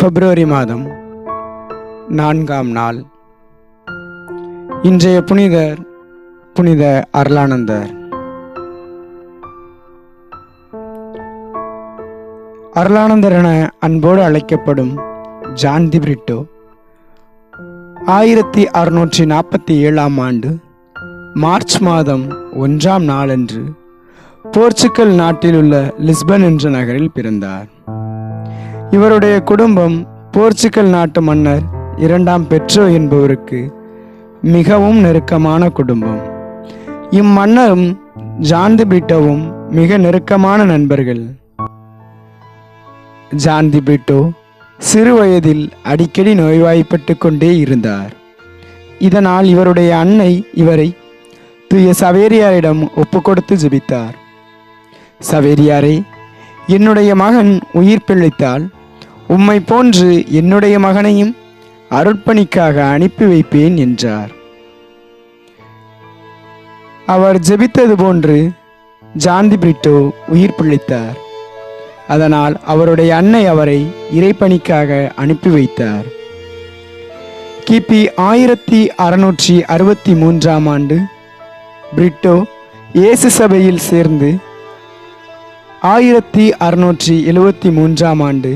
பிப்ரவரி மாதம் நான்காம் நாள். இன்றைய புனிதர் புனித அருளானந்தர். அருளானந்தர் என அன்போடு அழைக்கப்படும் ஜான் தி பிரிட்டோ ஆயிரத்தி அறுநூற்றி நாற்பத்தி ஏழாம் ஆண்டு மார்ச் மாதம் ஒன்றாம் நாளன்று போர்ச்சுகல் நாட்டில் உள்ள லிஸ்பன் என்ற நகரில் பிறந்தார். இவருடைய குடும்பம் போர்ச்சுகல் நாட்டு மன்னர் இரண்டாம் பெட்ரோ என்பவருக்கு மிகவும் நெருக்கமான குடும்பம். இம்மன்னரும் ஜான்தி பீட்டோவும் மிக நெருக்கமான நண்பர்கள். ஜான்தி பீட்டோ சிறு வயதில் அடிக்கடி நோய்வாய்ப்பட்டு கொண்டே இருந்தார். இதனால் இவருடைய அன்னை இவரை தூய சவேரியாரிடம் ஒப்புக்கொடுத்து ஜெபித்தார். சவேரியாரே என்னுடைய மகன் உயிர் பிழைத்தால் உம்மை போன்று என்னுடைய மகனையும் அருட்பணிக்காக அனுப்பி வைப்பேன் என்றார். அவர் ஜெபித்தது போன்று ஜாந்தி பிரிட்டோ உயிர் பிழைத்தார். அதனால் அவருடைய அன்னை அவரை இறைப்பணிக்காக அனுப்பி வைத்தார். கிபி ஆயிரத்தி அறுநூற்றி அறுபத்தி மூன்றாம் ஆண்டு பிரிட்டோ இயேசு சபையில் சேர்ந்து ஆயிரத்தி அறுநூற்றி எழுவத்தி மூன்றாம் ஆண்டு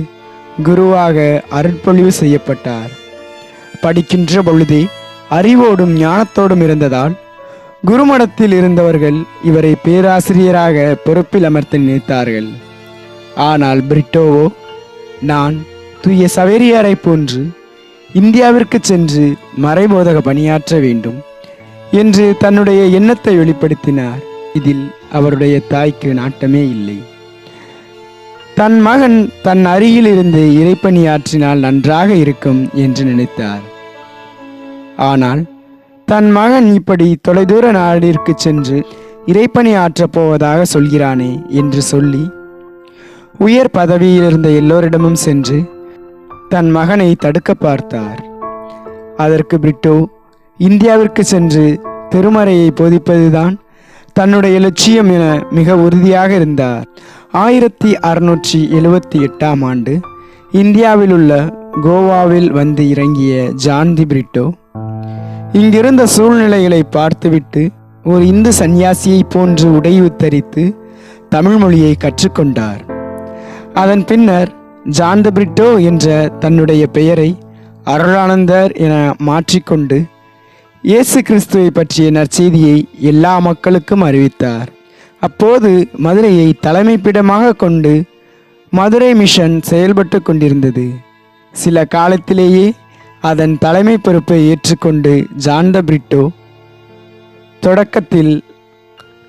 குருவாக அருட்பொழிவு செய்யப்பட்டார். படிக்கின்ற பொழுதே அறிவோடும் ஞானத்தோடும் இருந்ததால் குருமடத்தில் இருந்தவர்கள் இவரை பேராசிரியராக பொறுப்பில் அமர்த்தி நினைத்தார்கள். ஆனால் பிரிட்டோவோ நான் தூய சவேரியாரை போன்று இந்தியாவிற்கு சென்று மறைபோதக பணியாற்ற வேண்டும் என்று தன்னுடைய எண்ணத்தை வெளிப்படுத்தினார். இதில் அவருடைய தாய்க்கு நாட்டமே இல்லை. தன் மகன் தன் அருகில் இருந்து இறைப்பணியாற்றினால் நன்றாக இருக்கும் என்று நினைத்தார். ஆனால் தன் மகன் இப்படி தொலைதூர நாடிற்கு சென்று இறைப்பணி ஆற்றப் போவதாக சொல்கிறானே என்று சொல்லி உயர் பதவியில் இருந்த எல்லோரிடமும் சென்று தன் மகனை தடுக்க பார்த்தார். அதற்கு பிரிட்டோ இந்தியாவிற்கு சென்று திருமறையை போதிப்பதுதான் தன்னுடைய லட்சியம் என மிக உறுதியாக இருந்தார். ஆயிரத்தி அறுநூற்றி எழுவத்தி எட்டாம் ஆண்டு இந்தியாவில் உள்ள கோவாவில் வந்து இறங்கிய ஜான்தி பிரிட்டோ இங்கிருந்த சூழ்நிலைகளை பார்த்துவிட்டு ஒரு இந்து சந்நியாசியைப் போன்று உடை உத்தரித்து தமிழ் மொழியை கற்றுக்கொண்டார். அதன் பின்னர் ஜான் த பிரிட்டோ என்ற தன்னுடைய பெயரை அருளானந்தர் என மாற்றிக்கொண்டு இயேசு கிறிஸ்துவை பற்றிய நற்செய்தியை எல்லா மக்களுக்கும் அறிவித்தார். அப்போது மதுரையை தலைமைப்பிடமாக கொண்டு மதுரை மிஷன் செயல்பட்டு கொண்டிருந்தது. சில காலத்திலேயே அதன் தலைமை பொறுப்பை ஏற்றுக்கொண்டு ஜான் த பிரிட்டோ தொடக்கத்தில்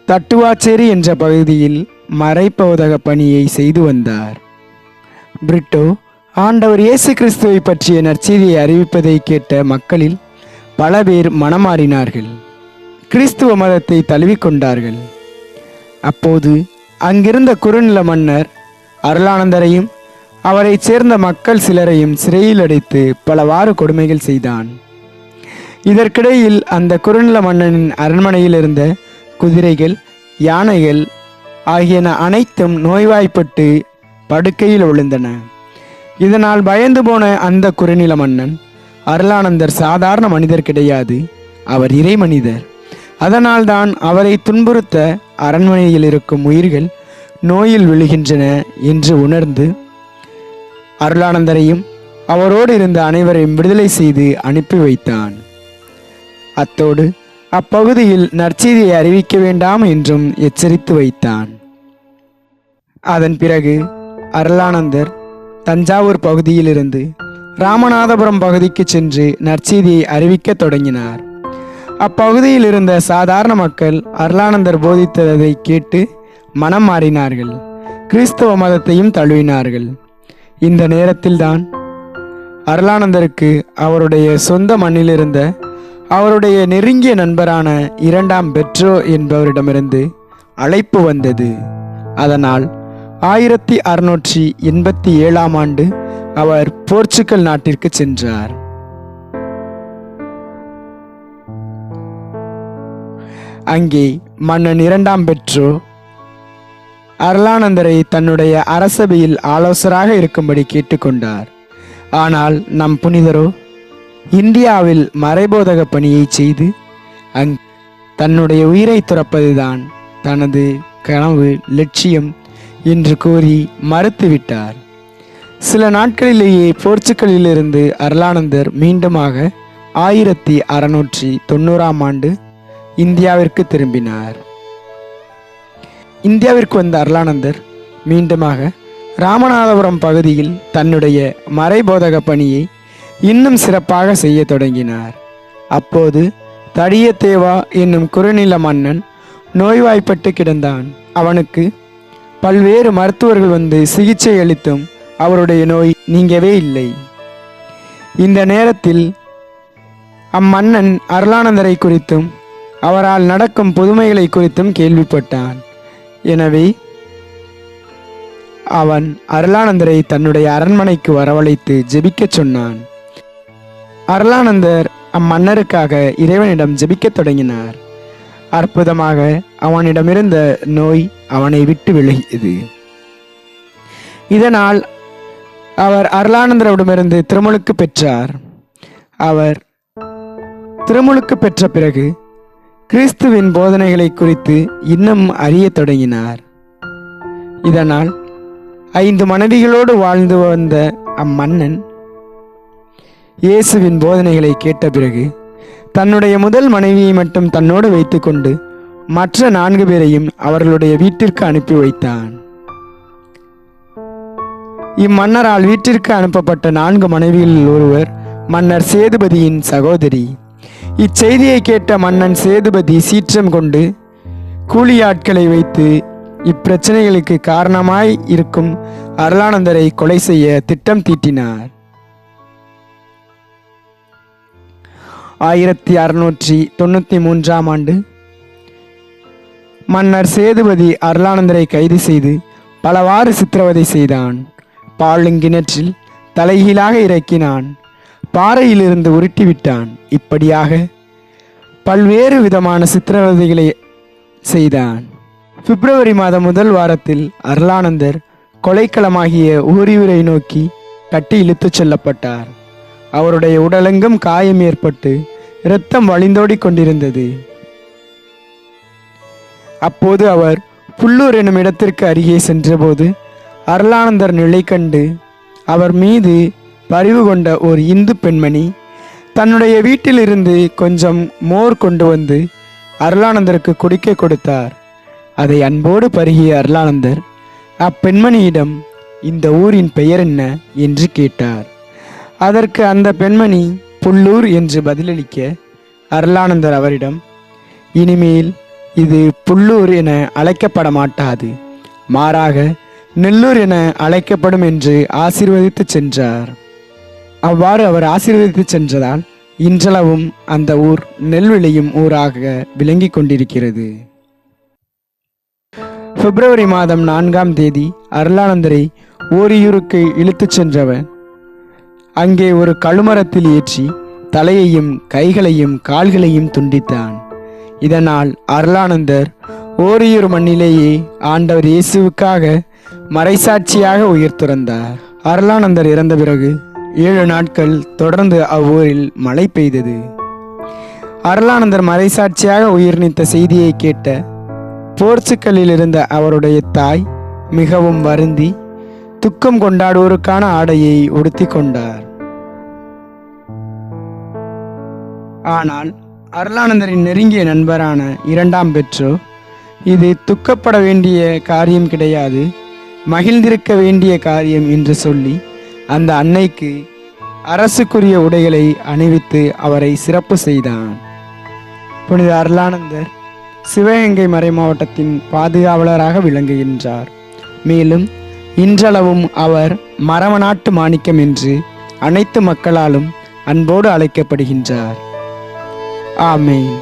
தட்டுவாச்சேரி என்ற பகுதியில் மறைப்போதக பணியை செய்து வந்தார். பிரிட்டோ ஆண்டவர் இயேசு கிறிஸ்துவை பற்றிய நற்செய்தியை அறிவிப்பதை கேட்ட மக்களில் பல பேர் மனமாறினார்கள். கிறிஸ்துவ மதத்தை தழுவிக்கொண்டார்கள் அப்போது அங்கிருந்த குறுநில மன்னர் அருளானந்தரையும் அவரைச் சேர்ந்த மக்கள் சிலரையும் சிறையில் அடைத்து பலவாறு கொடுமைகள் செய்தான். இதற்கிடையில் அந்த குறுநில மன்னனின் அரண்மனையில் இருந்த குதிரைகள் யானைகள் ஆகியன அனைத்தும் நோய்வாய்ப்பட்டு படுக்கையில் விழுந்தன. இதனால் பயந்து போன அந்த குறுநில மன்னன் அருளானந்தர் சாதாரண மனிதர் கிடையாது. அவர் இறை மனிதர் அதனால்தான் அவரை துன்புறுத்த அரண்மனையில் இருக்கும் உயிர்கள் நோயில் விழுகின்றன என்று உணர்ந்து அருளானந்தரையும் அவரோடு இருந்த அனைவரையும் விடுதலை செய்து அனுப்பி வைத்தான். அத்தோடு அப்பகுதியில் நற்செய்தியை அறிவிக்க வேண்டாம் என்றும் எச்சரித்து வைத்தான். அதன் பிறகு அருளானந்தர் தஞ்சாவூர் பகுதியிலிருந்து ராமநாதபுரம் பகுதிக்கு சென்று நற்செய்தியை அறிவிக்க தொடங்கினார். அப்பகுதியில் இருந்த சாதாரண மக்கள் அருளானந்தர் போதித்ததை கேட்டு மனம் மாறினார்கள். கிறிஸ்தவ மதத்தையும் தழுவினார்கள். இந்த நேரத்தில்தான் அருளானந்தருக்கு அவருடைய சொந்த மண்ணிலிருந்த அவருடைய நெருங்கிய நண்பரான இரண்டாம் பெட்ரோ என்பவரிடமிருந்து அழைப்பு வந்தது. அதனால் ஆயிரத்தி அறுநூற்றி எண்பத்தி ஏழாம் ஆண்டு அவர் போர்ச்சுகல் நாட்டிற்கு சென்றார். அங்கே மன்னன் இரண்டாம் பெற்று அருளானந்தரை தன்னுடைய அரசபையில் ஆலோசராக இருக்கும்படி கேட்டுக்கொண்டார். ஆனால் நம் புனிதரோ இந்தியாவில் மறைபோதக பணியை செய்து அங் தன்னுடைய உயிரை துறப்பதுதான் தனது கனவு லட்சியம் என்று கூறி மறுத்துவிட்டார். சில நாட்களிலேயே போர்ச்சுகலிலிருந்து அருளானந்தர் மீண்டுமாக ஆயிரத்தி அறுநூற்றி தொண்ணூறாம் ஆண்டு இந்தியாவிற்கு திரும்பினார். இந்தியாவிற்கு வந்த அருளானந்தர் மீண்டுமாக ராமநாதபுரம் பகுதியில் தன்னுடைய மறைபோதக பணியை இன்னும் சிறப்பாக செய்ய தொடங்கினார். அப்போது தடியத்தேவா என்னும் குறுநில மன்னன் நோய்வாய்ப்பட்டு கிடந்தான். அவனுக்கு பல்வேறு மருத்துவர்கள் வந்து சிகிச்சை அளித்தும் அவருடைய நோய் நீங்கவே இல்லை. இந்த நேரத்தில் அம்மன்னன் அருளானந்தரை குறித்தும் அவரால் நடக்கும் புதுமைகளை குறித்தும் கேள்விப்பட்டான். எனவே அவன் அருளானந்தரை தன்னுடைய அரண்மனைக்கு வரவழைத்து ஜெபிக்கச் சொன்னான். அருளானந்தர் அம்மன்னருக்காக இறைவனிடம் ஜெபிக்கத் தொடங்கினார். அற்புதமாக அவனிடமிருந்த நோய் அவனை விட்டு விலகியது. இதனால் அவர் அருளானந்தரிடமிருந்து திருமுழுக்கு பெற்றார். அவர் திருமுழுக்கு பெற்ற பிறகு கிறிஸ்துவின் போதனைகளை குறித்து இன்னும் அறிய தொடங்கினார். இதனால் ஐந்து மனைவிகளோடு வாழ்ந்து வந்த அம்மன்னன் இயேசுவின் போதனைகளை கேட்ட பிறகு தன்னுடைய முதல் மனைவியை மட்டும் தன்னோடு வைத்துக்கொண்டு மற்ற நான்கு பேரையும் அவர்களுடைய வீட்டிற்கு அனுப்பி வைத்தான். இம்மன்னரால் வீட்டிற்கு அனுப்பப்பட்ட நான்கு மனைவிகளில் ஒருவர் மன்னர் சேதுபதியின் சகோதரி. இச்செய்தியை கேட்ட மன்னன் சேதுபதி சீற்றம் கொண்டு கூலியாட்களை வைத்து இப்பிரச்சனைகளுக்கு காரணமாய் இருக்கும் அருளானந்தரை கொலை செய்ய திட்டம் தீட்டினார். ஆயிரத்தி அறுநூற்றி தொண்ணூற்றி மூன்றாம் ஆண்டு மன்னர் சேதுபதி அருளானந்தரை கைது செய்து பலவாறு சித்திரவதை செய்தான். பாலுங்கிணற்றில் தலைகீழாக இறக்கினான். பாறையிலிருந்து உருட்டிவிட்டான். இப்படியாக பல்வேறு விதமான சித்திரவதைகளை செய்தான். பிப்ரவரி மாதம் முதல் வாரத்தில் அருளானந்தர் கொலைக்களமாகிய ஊரியூரை நோக்கி கட்டி இழுத்துச் செல்லப்பட்டார். அவருடைய உடலெங்கும் காயம் ஏற்பட்டு இரத்தம் வழிந்தோடி கொண்டிருந்தது. அப்போது அவர் புல்லூர் எனும் இடத்திற்கு அருகே சென்றபோது அருளானந்தர் நிலை கண்டு அவர் மீது பரிவு கொண்ட ஒரு இந்து பெண்மணி தன்னுடைய வீட்டிலிருந்து கொஞ்சம் மோர் கொண்டு வந்து அருளானந்தருக்கு குடிக்க கொடுத்தார். அதை அன்போடு பருகிய அருளானந்தர் அப்பெண்மணியிடம் இந்த ஊரின் பெயர் என்ன? என்று கேட்டார். அதற்கு அந்த பெண்மணி புல்லூர் என்று பதிலளிக்க அருளானந்தர் அவரிடம் இனிமேல் இது புல்லூர் என அழைக்கப்பட மாட்டாது மாறாக நெல்லூர் என அழைக்கப்படும் என்று ஆசீர்வதித்து சென்றார். அவ்வாறு அவர் ஆசீர்வதித்து சென்றதால் இன்றளவும் அந்த ஊர் நெல் விளையும் ஊராக விளங்கிக் கொண்டிருக்கிறது. பிப்ரவரி மாதம் நான்காம் தேதி அருளானந்தரை ஓரியூருக்கு இழுத்துச் சென்றவன் அங்கே ஒரு கழுமரத்தில் ஏற்றி தலையையும் கைகளையும் கால்களையும் துண்டித்தான். இதனால் அருளானந்தர் ஓரியூர் மண்ணிலேயே ஆண்டவர் இயேசுவுக்காக மறைசாட்சியாக உயிர் துறந்தார். அருளானந்தர் இறந்த பிறகு ஏழு நாட்கள் தொடர்ந்து அவ்வூரில் மழை பெய்தது. அருளானந்தர் மறைசாட்சியாக உயிர் நீத்த செய்தியை கேட்ட போர்ச்சுக்கலில் இருந்த அவருடைய தாய் மிகவும் வருந்தி துக்கம் கொண்டாடுவோருக்கான ஆடையை உடுத்தி கொண்டார். ஆனால் அருளானந்தரின் நெருங்கிய நண்பரான இரண்டாம் பெற்றோ இது துக்கப்பட வேண்டிய காரியம் கிடையாது மகிழ்ந்திருக்க வேண்டிய காரியம் என்று சொல்லி அந்த அன்னைக்கு அரசுக்குரிய உடைகளை அணிவித்து அவரை சிறப்பு செய்தான். புனித அருளானந்தர் சிவகங்கை மறை மாவட்டத்தின் பாதுகாவலராக விளங்குகின்றார். மேலும் இன்றளவும் அவர் மரவநாட்டு மாணிக்கம் என்று அனைத்து மக்களாலும் அன்போடு அழைக்கப்படுகின்றார். ஆமேன்.